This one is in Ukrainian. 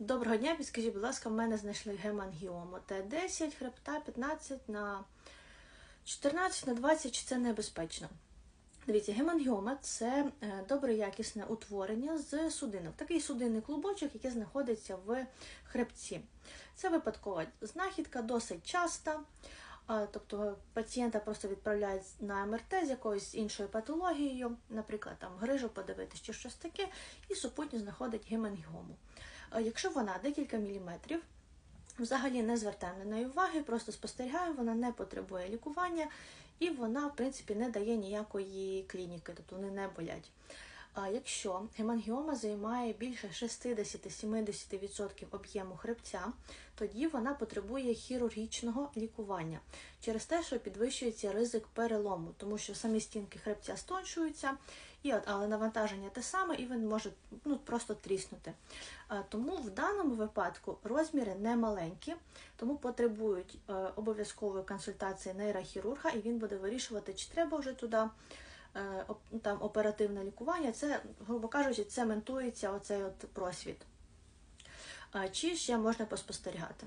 Доброго дня, підскажіть, будь ласка, в мене знайшли гемангіому Т10, хребта 15 на 14 на 20, чи це небезпечно? Дивіться, гемангіома це е, добре якісне утворення з судинок. Такий судинний клубочок, який знаходиться в хребці. Це випадкова знахідка, досить часта. Тобто пацієнта просто відправляють на МРТ з якоюсь іншою патологією, наприклад, там грижу подивитись чи щось таке, і супутньо знаходить гемангіому. Якщо вона декілька міліметрів, взагалі не звертаємо на неї уваги, просто спостерігаємо, вона не потребує лікування і вона, в принципі, не дає ніякої клініки, тобто вони не болять. Якщо гемангіома займає більше 60-70% об'єму хребця, тоді вона потребує хірургічного лікування через те, що підвищується ризик перелому, тому що самі стінки хребця стончуються, і от, але навантаження те саме, і він може ну, просто тріснути. Тому в даному випадку розміри не маленькі, тому потребують е, обов'язкової консультації нейрохірурга, і він буде вирішувати, чи треба вже туди там оперативне лікування. Це, грубо кажучи, цементується оцей от просвіт. Чи ще можна поспостерігати.